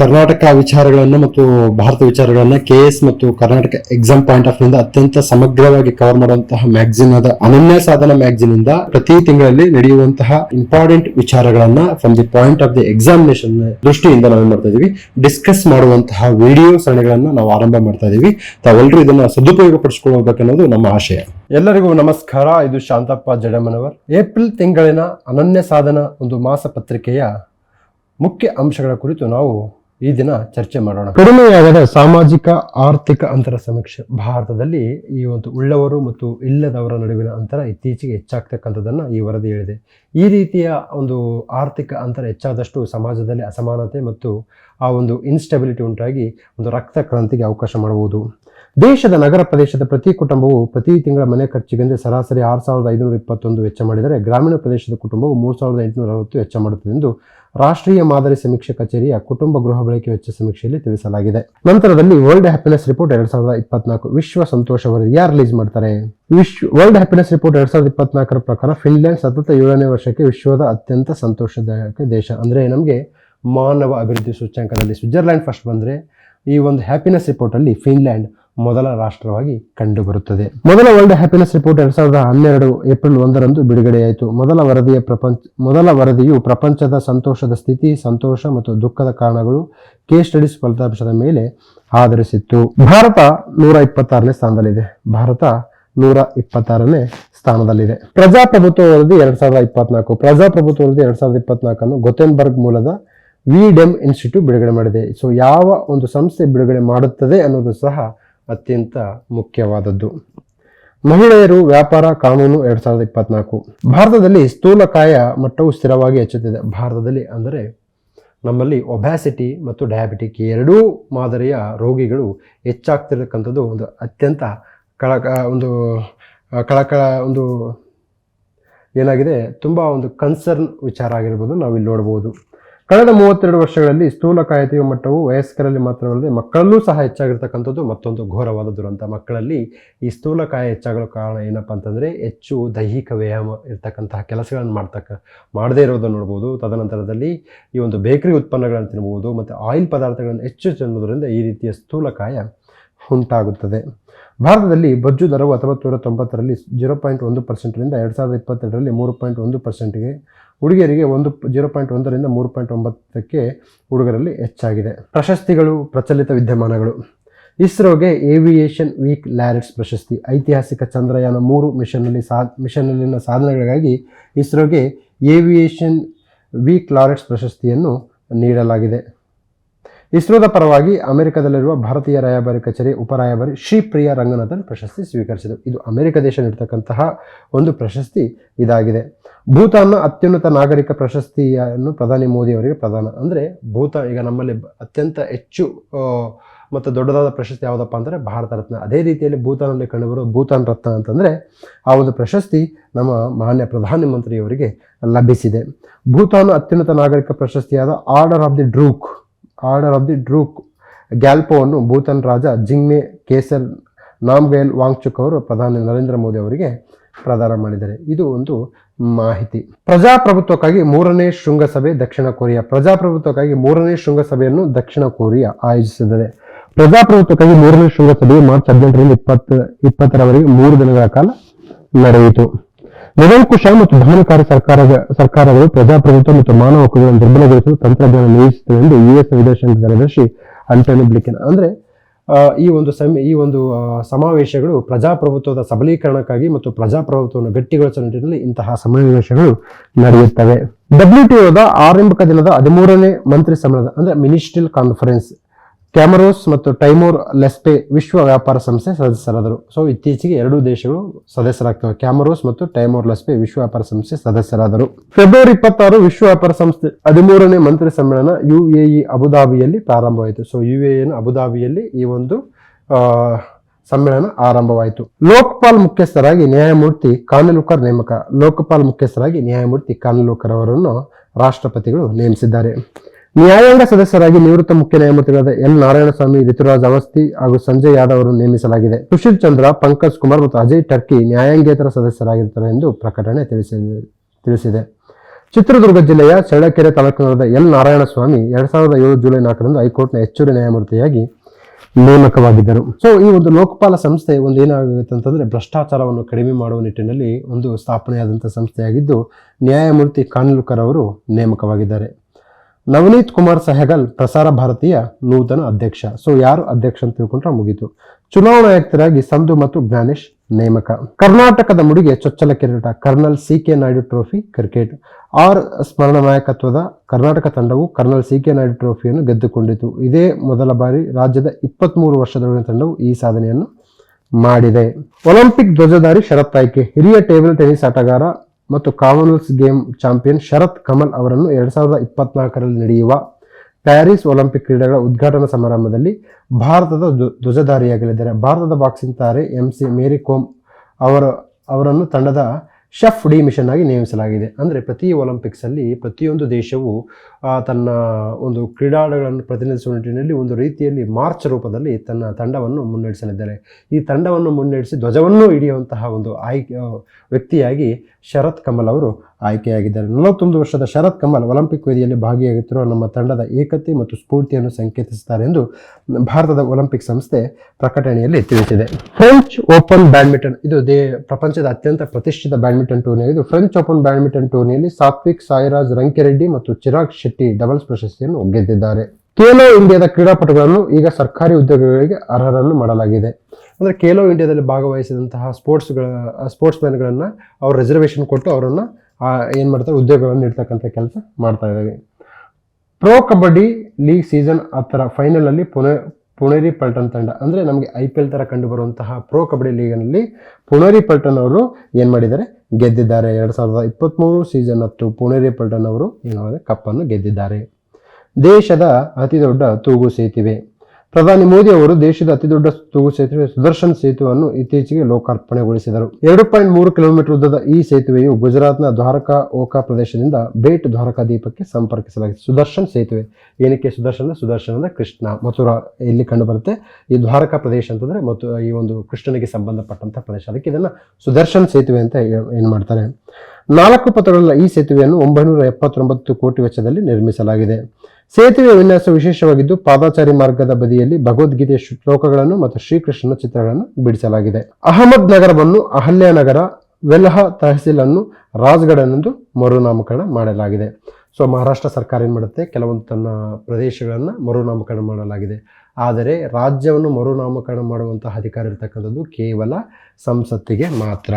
ಕರ್ನಾಟಕ ವಿಚಾರಗಳನ್ನು ಮತ್ತು ಭಾರತ ವಿಚಾರಗಳನ್ನು ಕೆ ಎಸ್ ಮತ್ತು ಕರ್ನಾಟಕ ಎಕ್ಸಾಮ್ ಪಾಯಿಂಟ್ ಆಫ್ನಿಂದ ಅತ್ಯಂತ ಸಮಗ್ರವಾಗಿ ಕವರ್ ಮಾಡುವಂತಹ ಮ್ಯಾಗಝಿನ್ ಆದ ಅನನ್ಯ ಸಾಧನ ಮ್ಯಾಗಝಿನ್ ಇಂದ ಪ್ರತಿ ತಿಂಗಳಲ್ಲಿ ನಡೆಯುವಂತಹ ಇಂಪಾರ್ಟೆಂಟ್ ವಿಚಾರಗಳನ್ನ from the point of the examination ದೃಷ್ಟಿಯಿಂದ ನಾವು ಮಾಡ್ತಾ ಇದೀವಿ ಡಿಸ್ಕಸ್ ಮಾಡುವಂತಹ ವಿಡಿಯೋ ಸರಣಿಗಳನ್ನ ನಾವು ಆರಂಭ ಮಾಡ್ತಾ ಇದೀವಿ. ತಾವೆಲ್ಲರೂ ಇದನ್ನ ಸದುಪಯೋಗ ಪಡಿಸ್ಕೊಳ್ಬೇಕನ್ನೋದು ನಮ್ಮ ಆಶಯ. ಎಲ್ಲರಿಗೂ ನಮಸ್ಕಾರ, ಇದು ಶಾಂತಪ್ಪ ಜಡಮನವರ್ ಏಪ್ರಿಲ್ ತಿಂಗಳಿನ ಅನನ್ಯ ಸಾಧನ ಒಂದು ಮಾಸ ಪತ್ರಿಕೆಯ ಮುಖ್ಯ ಅಂಶಗಳ ಕುರಿತು ನಾವು ಈ ದಿನ ಚರ್ಚೆ ಮಾಡೋಣ. ಕಡಿಮೆಯಾಗದ ಸಾಮಾಜಿಕ, ಆರ್ಥಿಕ ಅಂತರ ಸಮೀಕ್ಷೆ. ಭಾರತದಲ್ಲಿ ಈ ಒಂದು ಉಳ್ಳವರು ಮತ್ತು ಇಲ್ಲದವರ ನಡುವಿನ ಅಂತರ ಇತ್ತೀಚೆಗೆ ಹೆಚ್ಚಾಗ್ತಕ್ಕಂಥದ್ದನ್ನು ಈ ವರದಿ ಹೇಳಿದೆ. ಈ ರೀತಿಯ ಒಂದು ಆರ್ಥಿಕ ಅಂತರ ಹೆಚ್ಚಾದಷ್ಟು ಸಮಾಜದಲ್ಲಿ ಅಸಮಾನತೆ ಮತ್ತು ಆ ಒಂದು ಇನ್ಸ್ಟೆಬಿಲಿಟಿ ಉಂಟಾಗಿ ಒಂದು ರಕ್ತ ಕ್ರಾಂತಿಗೆ ಅವಕಾಶ ಮಾಡಬಹುದು. ದೇಶದ ನಗರ ಪ್ರದೇಶದ ಪ್ರತಿ ಕುಟುಂಬವು ಪ್ರತಿ ತಿಂಗಳ ಮನೆ ಖರ್ಚಿಗೆಂದೇ ಸರಾಸರಿ ಆರು ಸಾವಿರದ ಐದುನೂರ ಇಪ್ಪತ್ತೊಂದು ವೆಚ್ಚ ಮಾಡಿದರೆ ಗ್ರಾಮೀಣ ಪ್ರದೇಶದ ಕುಟುಂಬವು ಮೂರು ಸಾವಿರದ ಎಂಟುನೂರ ಅರವತ್ತು ವೆಚ್ಚ ಮಾಡುತ್ತದೆ ಎಂದು ರಾಷ್ಟ್ರೀಯ ಮಾದರಿ ಸಮೀಕ್ಷೆ ಕಚೇರಿಯ ಕುಟುಂಬ ಗೃಹ ಬಳಕೆ ವೆಚ್ಚ ಸಮೀಕ್ಷೆಯಲ್ಲಿ ತಿಳಿಸಲಾಗಿದೆ. ನಂತರದಲ್ಲಿ ವರ್ಲ್ಡ್ ಹ್ಯಾಪಿನೆಸ್ ರಿಪೋರ್ಟ್ ಎರಡ್ ಸಾವಿರದ ಇಪ್ಪತ್ನಾಲ್ಕು ವಿಶ್ವ ಸಂತೋಷ ವರದಿ ಯಾರು ರಿಲೀಸ್ ಮಾಡ್ತಾರೆ? ವಿಶ್ವ ವರ್ಲ್ಡ್ ಹ್ಯಾಪಿನೆಸ್ ರಿಪೋರ್ಟ್ ಎರಡ್ ಸಾವಿರದ ಇಪ್ಪತ್ನಾಲ್ಕರ ಪ್ರಕಾರ ಫಿನ್ಲ್ಯಾಂಡ್ ಸತತ ಏಳನೇ ವರ್ಷಕ್ಕೆ ವಿಶ್ವದ ಅತ್ಯಂತ ಸಂತೋಷದಾಯಕ ದೇಶ. ಅಂದರೆ ನಮಗೆ ಮಾನವ ಅಭಿವೃದ್ಧಿ ಸೂಚ್ಯಾಂಕದಲ್ಲಿ ಸ್ವಿಟ್ಜರ್ಲ್ಯಾಂಡ್ ಫಸ್ಟ್ ಬಂದರೆ ಈ ಒಂದು ಹ್ಯಾಪಿನೆಸ್ ರಿಪೋರ್ಟಲ್ಲಿ ಫಿನ್ಲ್ಯಾಂಡ್ ಮೊದಲ ರಾಷ್ಟ್ರವಾಗಿ ಕಂಡುಬರುತ್ತದೆ. ಮೊದಲ ವರ್ಲ್ಡ್ ಹ್ಯಾಪಿನೆಸ್ ರಿಪೋರ್ಟ್ ಎರಡ್ ಸಾವಿರದ ಹನ್ನೆರಡು ಏಪ್ರಿಲ್ ಒಂದರಂದು ಬಿಡುಗಡೆಯಾಯಿತು. ಮೊದಲ ವರದಿಯ ಪ್ರಪಂಚ, ಮೊದಲ ವರದಿಯು ಪ್ರಪಂಚದ ಸಂತೋಷದ ಸ್ಥಿತಿ, ಸಂತೋಷ ಮತ್ತು ದುಃಖದ ಕಾರಣಗಳು ಕೇಸ್ ಸ್ಟಡೀಸ್ ಫಲಿತಾಂಶದ ಮೇಲೆ ಆಧರಿಸಿತ್ತು. ಭಾರತ ನೂರ ಇಪ್ಪತ್ತಾರನೇ ಸ್ಥಾನದಲ್ಲಿದೆ. ಭಾರತ ನೂರ ಇಪ್ಪತ್ತಾರನೇ ಸ್ಥಾನದಲ್ಲಿದೆ. ಪ್ರಜಾಪ್ರಭುತ್ವ ವರದಿ ಎರಡ್ ಸಾವಿರದ ಇಪ್ಪತ್ನಾಲ್ಕು. ಪ್ರಜಾಪ್ರಭುತ್ವ ವರದಿ ಎರಡ್ ಸಾವಿರದ ಇಪ್ಪತ್ನಾಲ್ಕನ್ನು ಗೊತೆನ್ಬರ್ಗ್ ಮೂಲದ ವಿ ಡೆಮ್ ಇನ್ಸ್ಟಿಟ್ಯೂಟ್ ಬಿಡುಗಡೆ ಮಾಡಿದೆ. ಸೊ ಯಾವ ಒಂದು ಸಂಸ್ಥೆ ಬಿಡುಗಡೆ ಮಾಡುತ್ತದೆ ಅನ್ನೋದು ಸಹ ಅತ್ಯಂತ ಮುಖ್ಯವಾದದ್ದು. ಮಹಿಳೆಯರು ವ್ಯಾಪಾರ ಕಾನೂನು ಎರಡ್ ಸಾವಿರದ ಇಪ್ಪತ್ನಾಲ್ಕು. ಭಾರತದಲ್ಲಿ ಸ್ಥೂಲಕಾಯ ಮಟ್ಟವು ಸ್ಥಿರವಾಗಿ ಹೆಚ್ಚುತ್ತಿದೆ. ಭಾರತದಲ್ಲಿ ಅಂದರೆ ನಮ್ಮಲ್ಲಿ ಒಬ್ಯಾಸಿಟಿ ಮತ್ತು ಡಯಾಬಿಟಿಕ್ ಎರಡೂ ಮಾದರಿಯ ರೋಗಿಗಳು ಹೆಚ್ಚಾಗ್ತಿರತಕ್ಕಂಥದ್ದು ಒಂದು ಅತ್ಯಂತ ಕಳಕ, ಒಂದು ಕಳಕಳ ಒಂದು ಏನಾಗಿದೆ, ತುಂಬ ಒಂದು ಕನ್ಸರ್ನ್ ವಿಚಾರ ಆಗಿರ್ಬೋದು ನಾವು ಇಲ್ಲಿ ನೋಡ್ಬೋದು. ಕಳೆದ ಮೂವತ್ತೆರಡು ವರ್ಷಗಳಲ್ಲಿ ಸ್ಥೂಲಕಾಯತೆಯ ಮಟ್ಟವು ವಯಸ್ಕರಲ್ಲಿ ಮಾತ್ರವಲ್ಲದೆ ಮಕ್ಕಳಲ್ಲೂ ಸಹ ಹೆಚ್ಚಾಗಿರ್ತಕ್ಕಂಥದ್ದು ಮತ್ತೊಂದು ಘೋರವಾದ ದುರಂತ. ಮಕ್ಕಳಲ್ಲಿ ಈ ಸ್ಥೂಲಕಾಯ ಹೆಚ್ಚಾಗಲು ಕಾರಣ ಏನಪ್ಪ ಅಂತಂದರೆ ಹೆಚ್ಚು ದೈಹಿಕ ವ್ಯಾಯಾಮ ಇರ್ತಕ್ಕಂತಹ ಕೆಲಸಗಳನ್ನು ಮಾಡ್ತಕ್ಕ, ಮಾಡದೇ ಇರೋದನ್ನು ನೋಡ್ಬೋದು. ತದನಂತರದಲ್ಲಿ ಈ ಒಂದು ಬೇಕರಿ ಉತ್ಪನ್ನಗಳನ್ನು ತಿನ್ಬೋದು, ಮತ್ತು ಆಯಿಲ್ ಪದಾರ್ಥಗಳನ್ನು ಹೆಚ್ಚು ತಿನ್ನೋದರಿಂದ ಈ ರೀತಿಯ ಸ್ಥೂಲಕಾಯ ಉಂಟಾಗುತ್ತದೆ. ಭಾರತದಲ್ಲಿ ಬೊಜ್ಜು ದರವು ಹತ್ತೊಂಬತ್ತು ನೂರ ತೊಂಬತ್ತರಲ್ಲಿ ಜೀರೋ ಪಾಯಿಂಟ್ ಒಂದು ಪರ್ಸೆಂಟ್ರಿಂದ ಎರಡು ಸಾವಿರದ ಇಪ್ಪತ್ತೆರಡರಲ್ಲಿ ಮೂರು ಪಾಯಿಂಟ್ ಒಂದು ಪರ್ಸೆಂಟ್ಗೆ ಹುಡುಗಿಯರಿಗೆ ಒಂದು ಜೀರೋ ಪಾಯಿಂಟ್ ಒಂದರಿಂದ ಮೂರು ಪಾಯಿಂಟ್ ಒಂಬತ್ತಕ್ಕೆ ಹುಡುಗರಲ್ಲಿ ಹೆಚ್ಚಾಗಿದೆ. ಪ್ರಶಸ್ತಿಗಳು, ಪ್ರಚಲಿತ ವಿದ್ಯಮಾನಗಳು. ಇಸ್ರೋಗೆ ಏವಿಯೇಷನ್ ವೀಕ್ ಲ್ಯಾರೆಟ್ಸ್ ಪ್ರಶಸ್ತಿ. ಐತಿಹಾಸಿಕ ಚಂದ್ರಯಾನ ಮೂರು ಮಿಷನ್ನಲ್ಲಿ ಸಾ, ಮಿಷನ್ನಲ್ಲಿನ ಸಾಧನೆಗಳಿಗಾಗಿ ಇಸ್ರೋಗೆ ಏವಿಯೇಷನ್ ವೀಕ್ ಲಾರೆಟ್ಸ್ ಪ್ರಶಸ್ತಿಯನ್ನು ನೀಡಲಾಗಿದೆ. ಇಸ್ರೋದ ಪರವಾಗಿ ಅಮೆರಿಕದಲ್ಲಿರುವ ಭಾರತೀಯ ರಾಯಭಾರಿ ಕಚೇರಿ ಉಪರಾಯಭಾರಿ ಶ್ರೀಪ್ರಿಯ ರಂಗನಾಥನ್ ಪ್ರಶಸ್ತಿ ಸ್ವೀಕರಿಸಿದರು. ಇದು ಅಮೆರಿಕ ದೇಶ ನೀಡತಕ್ಕಂತಹ ಒಂದು ಪ್ರಶಸ್ತಿ ಇದಾಗಿದೆ. ಭೂತಾನ್ನ ಅತ್ಯುನ್ನತ ನಾಗರಿಕ ಪ್ರಶಸ್ತಿಯನ್ನು ಪ್ರಧಾನಿ ಮೋದಿ ಅವರಿಗೆ ಪ್ರದಾನ. ಅಂದರೆ ಭೂತಾನ್ ಈಗ ನಮ್ಮಲ್ಲಿ ಅತ್ಯಂತ ಹೆಚ್ಚು ಮತ್ತು ದೊಡ್ಡದಾದ ಪ್ರಶಸ್ತಿ ಯಾವುದಪ್ಪ ಅಂದರೆ ಭಾರತ ರತ್ನ. ಅದೇ ರೀತಿಯಲ್ಲಿ ಭೂತಾನಲ್ಲಿ ಕಂಡುಬರುವ ಭೂತಾನ್ ರತ್ನ ಅಂತಂದರೆ ಆ ಒಂದು ಪ್ರಶಸ್ತಿ ನಮ್ಮ ಮಾನ್ಯ ಪ್ರಧಾನಮಂತ್ರಿಯವರಿಗೆ ಲಭಿಸಿದೆ. ಭೂತಾನ್ ಅತ್ಯುನ್ನತ ನಾಗರಿಕ ಪ್ರಶಸ್ತಿಯಾದ order of the Druk order of the Druk ಗ್ಯಾಲ್ಪೋವನ್ನು Bhutan ರಾಜ ಜಿಂಗ್ಮೆ ಕೇಸರ್ ನಾಮ್ಗೇಲ್ ವಾಂಗ್ಚುಕ್ ಅವರು ಪ್ರಧಾನಿ ನರೇಂದ್ರ ಮೋದಿ ಅವರಿಗೆ ಪ್ರದಾನ ಮಾಡಿದ್ದಾರೆ. ಇದು ಒಂದು ಮಾಹಿತಿ. ಪ್ರಜಾಪ್ರಭುತ್ವಕ್ಕಾಗಿ ಮೂರನೇ ಶೃಂಗಸಭೆ ದಕ್ಷಿಣ ಕೊರಿಯಾ. ಪ್ರಜಾಪ್ರಭುತ್ವಕ್ಕಾಗಿ ಮೂರನೇ ಶೃಂಗಸಭೆಯನ್ನು ದಕ್ಷಿಣ ಕೊರಿಯಾ ಆಯೋಜಿಸಿದೆ ಪ್ರಜಾಪ್ರಭುತ್ವಕ್ಕಾಗಿ ಮೂರನೇ ಶೃಂಗಸಭೆಯು ಮಾರ್ಚ್ ಹದಿನೆಂಟರಿಂದ ಇಪ್ಪತ್ತು, ಇಪ್ಪತ್ತರವರೆಗೆ ಮೂರು ದಿನಗಳ ಕಾಲ ನಡೆಯಿತು. ನಿರಂಕುಶ ಮತ್ತು ದಮನಕಾರಿ ಸರ್ಕಾರ ಸರ್ಕಾರಗಳು ಪ್ರಜಾಪ್ರಭುತ್ವ ಮತ್ತು ಮಾನವ ಹಕ್ಕುಗಳನ್ನು ದುರ್ಬಲಗೊಳಿಸಲು ತಂತ್ರಜ್ಞಾನ ನಿಯೋಜಿಸುತ್ತವೆ ಎಂದು ಯುಎಸ್ ವಿದೇಶಾಂಗ ಕಾರ್ಯದರ್ಶಿ ಅಂಟೋನಿ ಬ್ಲಿಕೆನ್. ಅಂದ್ರೆ ಈ ಒಂದು ಸಮ, ಈ ಒಂದು ಸಮಾವೇಶಗಳು ಪ್ರಜಾಪ್ರಭುತ್ವದ ಸಬಲೀಕರಣಕ್ಕಾಗಿ ಮತ್ತು ಪ್ರಜಾಪ್ರಭುತ್ವವನ್ನು ಗಟ್ಟಿಗೊಳಿಸುವ ನಿಟ್ಟಿನಲ್ಲಿ ಇಂತಹ ಸಮಾವೇಶಗಳು ನಡೆಯುತ್ತವೆ. ಡಬ್ಲ್ಯೂಟಿಒದ ಆರಂಭಿಕ ದಿನದ ಹದಿಮೂರನೇ ಮಂತ್ರಿ ಸಮ್ಮೇಳನ, ಅಂದ್ರೆ ಮಿನಿಸ್ಟ್ರಿಯಲ್ ಕಾನ್ಫರೆನ್ಸ್ ಕ್ಯಾಮರೋಸ್ ಮತ್ತು ಟೈಮೋರ್ ಲೆಸ್ಪೆ ವಿಶ್ವ ವ್ಯಾಪಾರ ಸಂಸ್ಥೆ ಸದಸ್ಯರಾದರು. ಸೊ ಇತ್ತೀಚೆಗೆ ಎರಡೂ ದೇಶಗಳು ಸದಸ್ಯರಾಗ್ತವೆ. ಕ್ಯಾಮರೋಸ್ ಮತ್ತು ಟೈಮೋರ್ ಲೆಸ್ಪೆ ವಿಶ್ವ ವ್ಯಾಪಾರ ಸಂಸ್ಥೆ ಸದಸ್ಯರಾದರು. ಫೆಬ್ರವರಿ ಇಪ್ಪತ್ತಾರು ವಿಶ್ವ ವ್ಯಾಪಾರ ಸಂಸ್ಥೆ ಹದಿಮೂರನೇ ಮಂತ್ರಿ ಸಮ್ಮೇಳನ ಯುಎಇ ಅಬುದಾಬಿಯಲ್ಲಿ ಪ್ರಾರಂಭವಾಯಿತು. ಸೊ ಯುಎಇನ ಅಬುದಾಬಿಯಲ್ಲಿ ಈ ಒಂದು ಸಮ್ಮೇಳನ ಆರಂಭವಾಯಿತು. ಲೋಕಪಾಲ್ ಮುಖ್ಯಸ್ಥರಾಗಿ ನ್ಯಾಯಮೂರ್ತಿ ಕಾನಿಲುಕರ್ ನೇಮಕ. ಲೋಕಪಾಲ್ ಮುಖ್ಯಸ್ಥರಾಗಿ ನ್ಯಾಯಮೂರ್ತಿ ಕಾನಿಲುಕರ್ ಅವರನ್ನು ರಾಷ್ಟ್ರಪತಿಗಳು ನೇಮಿಸಿದ್ದಾರೆ. ನ್ಯಾಯಾಂಗ ಸದಸ್ಯರಾಗಿ ನಿವೃತ್ತ ಮುಖ್ಯ ನ್ಯಾಯಮೂರ್ತಿಗಳಾದ ಎಲ್ ನಾರಾಯಣಸ್ವಾಮಿ ಋತುರಾಜ್ ಅವಸ್ತಿ ಹಾಗೂ ಸಂಜಯ್ ಯಾದವ್ ಅವರನ್ನು ನೇಮಿಸಲಾಗಿದೆ. ಸುಶೀಲ್ ಚಂದ್ರ, ಪಂಕಜ್ ಕುಮಾರ್ ಮತ್ತು ಅಜಯ್ ಟರ್ಕಿ ನ್ಯಾಯಾಂಗೇತರ ಸದಸ್ಯರಾಗಿರುತ್ತಾರೆ ಎಂದು ಪ್ರಕಟಣೆ ತಿಳಿಸಿದೆ ತಿಳಿಸಿದೆ. ಚಿತ್ರದುರ್ಗ ಜಿಲ್ಲೆಯ ಚಳ್ಳಕೆರೆ ತಾಲೂಕಿನ ಎಲ್ ನಾರಾಯಣಸ್ವಾಮಿ ಎರಡ್ ಸಾವಿರದ ಏಳು ಜುಲೈ ನಾಲ್ಕರಂದು ಹೈಕೋರ್ಟ್ನ ಹೆಚ್ಚುವರಿ ನ್ಯಾಯಮೂರ್ತಿಯಾಗಿ ನೇಮಕವಾಗಿದ್ದರು. ಸೊ ಈ ಒಂದು ಲೋಕಪಾಲ ಸಂಸ್ಥೆ ಒಂದು ಏನಾಗುತ್ತೆ ಅಂತಂದ್ರೆ ಭ್ರಷ್ಟಾಚಾರವನ್ನು ಕಡಿಮೆ ಮಾಡುವ ನಿಟ್ಟಿನಲ್ಲಿ ಒಂದು ಸ್ಥಾಪನೆಯಾದಂಥ ಸಂಸ್ಥೆಯಾಗಿದ್ದು, ನ್ಯಾಯಮೂರ್ತಿ ಖಾನ್ವಿಲ್ಕರ್ ಅವರು ನೇಮಕವಾಗಿದ್ದಾರೆ. ನವನೀತ್ ಕುಮಾರ್ ಸಹಗಲ್ ಪ್ರಸಾರ ಭಾರತೀಯ ನೂತನ ಅಧ್ಯಕ್ಷ. ಸೊ ಯಾರು ಅಧ್ಯಕ್ಷ ಅಂತ ತಿಳ್ಕೊಂಡ್ರೆ ಮುಗೀತು. ಚುನಾವಣಾ ಆಯುಕ್ತರಾಗಿ ಸಂಧು ಮತ್ತು ಜ್ಞಾನೇಶ್ ನೇಮಕ. ಕರ್ನಾಟಕದ ಮುಡಿಗೆ ಚೊಚ್ಚಲ ಕಿರೀಟ, colonel C K Naidu trophy, cricket. R Smaran ನಾಯಕತ್ವದ ಕರ್ನಾಟಕ ತಂಡವು ಕರ್ನಲ್ ಸಿ ಕೆ ನಾಯ್ಡು ಟ್ರೋಫಿಯನ್ನು ಗೆದ್ದುಕೊಂಡಿತು. ಇದೇ ಮೊದಲ ಬಾರಿ ರಾಜ್ಯದ ಇಪ್ಪತ್ಮೂರು ವರ್ಷದೊಳಗಿನ ತಂಡವು ಈ ಸಾಧನೆಯನ್ನು ಮಾಡಿದೆ. ಒಲಿಂಪಿಕ್ ಧ್ವಜಧಾರಿ ಶರತ್ ಆಯ್ಕೆ ಹಿರಿಯ ಟೇಬಲ್ ಟೆನಿಸ್ ಆಟಗಾರ ಮತ್ತು Commonwealth game champion Sharath Kamal ಅವರನ್ನು ಎರಡ್ ಸಾವಿರದ ಇಪ್ಪತ್ನಾಲ್ಕರಲ್ಲಿ ನಡೆಯುವ ಪ್ಯಾರಿಸ್ ಒಲಿಂಪಿಕ್ ಕ್ರೀಡೆಗಳ ಉದ್ಘಾಟನಾ ಸಮಾರಂಭದಲ್ಲಿ ಭಾರತದ ಧ್ವ- ಧ್ವಜಧಾರಿಯಾಗಲಿದ್ದಾರೆ. ಭಾರತದ ಬಾಕ್ಸಿಂಗ್ ತಾರೆ ಎಂ ಸಿ ಮೇರಿ ಕೋಮ್ ಅವರ, ಅವರನ್ನು ತಂಡದ ಶೆಫ್ ಡಿ ಮಿಷನ್ ಆಗಿ ನೇಮಿಸಲಾಗಿದೆ. ಅಂದರೆ ಪ್ರತಿ ಒಲಿಂಪಿಕ್ಸ್ ಅಲ್ಲಿ ಪ್ರತಿಯೊಂದು ದೇಶವು ತನ್ನ ಒಂದು ಕ್ರೀಡಾಳುಗಳನ್ನು ಪ್ರತಿನಿಧಿಸುವ ನಿಟ್ಟಿನಲ್ಲಿ ಒಂದು ರೀತಿಯಲ್ಲಿ ಮಾರ್ಚ್ ರೂಪದಲ್ಲಿ ತನ್ನ ತಂಡವನ್ನು ಮುನ್ನಡೆಸಲಿದ್ದಾರೆ. ಈ ತಂಡವನ್ನು ಮುನ್ನಡೆಸಿ ಧ್ವಜವನ್ನು ಹಿಡಿಯುವಂತಹ ಒಂದು ಆಯ್ಕೆ, ವ್ಯಕ್ತಿಯಾಗಿ ಶರತ್ ಕಮಲ್ ಅವರು ಆಯ್ಕೆಯಾಗಿದ್ದಾರೆ. ನಲವತ್ತೊಂದು ವರ್ಷದ ಶರತ್ ಕಮಲ್ ಒಲಿಂಪಿಕ್ ವೇದಿಯಲ್ಲಿ ಭಾಗಿಯಾಗುತ್ತಿರುವ ನಮ್ಮ ತಂಡದ ಏಕತೆ ಮತ್ತು ಸ್ಫೂರ್ತಿಯನ್ನು ಸಂಕೇತಿಸುತ್ತಾರೆ ಎಂದು ಭಾರತದ ಒಲಿಂಪಿಕ್ ಸಂಸ್ಥೆ ಪ್ರಕಟಣೆಯಲ್ಲಿ ತಿಳಿಸಿದೆ. ಫ್ರೆಂಚ್ ಓಪನ್ ಬ್ಯಾಡ್ಮಿಂಟನ್, ಇದು ದೇ ಪ್ರಪಂಚದ ಅತ್ಯಂತ ಪ್ರತಿಷ್ಠಿತ ಬ್ಯಾಡ್ಮಿಂಟನ್ ಟೂರ್ನಿಯಾಗಿದ್ದು ಫ್ರೆಂಚ್ ಓಪನ್ ಬ್ಯಾಡ್ಮಿಂಟನ್ ಟೂರ್ನಿಯಲ್ಲಿ ಸಾತ್ವಿಕ್ ಸಾಯಿರಾಜ್, ರಂಕಿರೆಡ್ಡಿ ಮತ್ತು ಚಿರಾಗ್ ಶೆಟ್ಟಿ ಡಬಲ್ಸ್ ಪ್ರಶಸ್ತಿಯನ್ನು ಗೆದ್ದಿದ್ದಾರೆ. ಖೇಲೋ ಇಂಡಿಯಾದ ಕ್ರೀಡಾಪಟುಗಳನ್ನು ಈಗ ಸರ್ಕಾರಿ ಉದ್ಯೋಗಗಳಿಗೆ ಅರ್ಹರನ್ನು ಮಾಡಲಾಗಿದೆ. ಅಂದರೆ ಖೇಲೋ ಇಂಡಿಯಾದಲ್ಲಿ ಭಾಗವಹಿಸಿದಂತಹ ಸ್ಪೋರ್ಟ್ಸ್ಗಳ ಸ್ಪೋರ್ಟ್ಸ್ ಮ್ಯಾನ್ಗಳನ್ನು ಅವ್ರು ರಿಸರ್ವೇಷನ್ ಕೊಟ್ಟು ಅವರನ್ನು ಏನು ಮಾಡ್ತಾರೆ? ಉದ್ಯೋಗಗಳನ್ನು ನೀಡ್ತಕ್ಕಂಥ ಕೆಲಸ ಮಾಡ್ತಾ ಇದ್ದಾರೆ ಪ್ರೋ ಕಬಡ್ಡಿ ಲೀಗ್ ಸೀಸನ್ ಹತ್ತರ ಫೈನಲಲ್ಲಿ ಪುಣೆ, ಪುಣೇರಿ ಪಲ್ಟನ್ ತಂಡ, ಅಂದರೆ ನಮಗೆ ಐ ಪಿ ಎಲ್ ಥರ ಕಂಡು ಬರುವಂತಹ ಪ್ರೋ ಕಬಡ್ಡಿ ಲೀಗ್ನಲ್ಲಿ ಪುಣೇರಿ ಪಲ್ಟನ್ ಅವರು ಏನು ಮಾಡಿದ್ದಾರೆ? ಗೆದ್ದಿದ್ದಾರೆ. ಎರಡು ಸಾವಿರದ ಇಪ್ಪತ್ತ್ಮೂರು ಸೀಸನ್ ಹತ್ತು ಪುಣೇರಿ ಪಲ್ಟನ್ ಅವರು, ಏನು ಕಪ್ಪನ್ನು ಗೆದ್ದಿದ್ದಾರೆ. ದೇಶದ ಅತಿ ದೊಡ್ಡ ತೂಗು ಸೇತುವೆ. ಪ್ರಧಾನಿ ಮೋದಿ ಅವರು ದೇಶದ ಅತಿ ದೊಡ್ಡ ತೂಗು ಸೇತುವೆ ಸುದರ್ಶನ್ ಸೇತುವೆಯನ್ನು ಇತ್ತೀಚೆಗೆ ಲೋಕಾರ್ಪಣೆಗೊಳಿಸಿದರು. ಎರಡು ಪಾಯಿಂಟ್ ಮೂರು ಕಿಲೋಮೀಟರ್ ಉದ್ದದ ಈ ಸೇತುವೆಯು ಗುಜರಾತ್ನ ದ್ವಾರಕಾ ಓಕಾ ಪ್ರದೇಶದಿಂದ ಬೇಟ್ ದ್ವಾರಕಾ ದ್ವೀಪಕ್ಕೆ ಸಂಪರ್ಕಿಸಲಾಗಿದೆ. ಸುದರ್ಶನ್ ಸೇತುವೆ. ಏನಕ್ಕೆ ಸುದರ್ಶನ ಸುದರ್ಶನದ ಕೃಷ್ಣ. ಮಥುರಾ ಇಲ್ಲಿ ಕಂಡುಬರುತ್ತೆ? ಈ ದ್ವಾರಕಾ ಪ್ರದೇಶ ಅಂತಂದ್ರೆ ಮತ್ತು ಈ ಒಂದು ಕೃಷ್ಣನಿಗೆ ಸಂಬಂಧಪಟ್ಟಂತಹ ಪ್ರದೇಶ. ಅದಕ್ಕೆ ಇದನ್ನ ಸುದರ್ಶನ್ ಸೇತುವೆ ಅಂತ ಏನ್ ಮಾಡ್ತಾರೆ? ನಾಲ್ಕು ಪಥಗಳ ಈ ಸೇತುವೆಯನ್ನು ಒಂಬೈನೂರ ಎಪ್ಪತ್ತೊಂಬತ್ತು ಕೋಟಿ ವೆಚ್ಚದಲ್ಲಿ ನಿರ್ಮಿಸಲಾಗಿದೆ. ಸೇತುವೆಯ ವಿನ್ಯಾಸ ವಿಶೇಷವಾಗಿದ್ದು, ಪಾದಾಚಾರಿ ಮಾರ್ಗದ ಬದಿಯಲ್ಲಿ ಭಗವದ್ಗೀತೆಯ ಶ್ಲೋಕಗಳನ್ನು ಮತ್ತು ಶ್ರೀಕೃಷ್ಣನ ಚಿತ್ರಗಳನ್ನು ಬಿಡಿಸಲಾಗಿದೆ. ಅಹಮದ್ ನಗರವನ್ನು ಅಹಲ್ಯ ನಗರ, ವೆಲ್ಹ ತಹಸೀಲ್ ಅನ್ನು ಎಂದು ಮರುನಾಮಕರಣ ಮಾಡಲಾಗಿದೆ. ಸೊ, ಮಹಾರಾಷ್ಟ್ರ ಸರ್ಕಾರ ಏನು ಮಾಡುತ್ತೆ? ಕೆಲವೊಂದು ತನ್ನ ಪ್ರದೇಶಗಳನ್ನು ಮರುನಾಮಕರಣ ಮಾಡಲಾಗಿದೆ. ಆದರೆ ರಾಜ್ಯವನ್ನು ಮರುನಾಮಕರಣ ಮಾಡುವಂತಹ ಅಧಿಕಾರ ಇರತಕ್ಕಂಥದ್ದು ಕೇವಲ ಸಂಸತ್ತಿಗೆ ಮಾತ್ರ.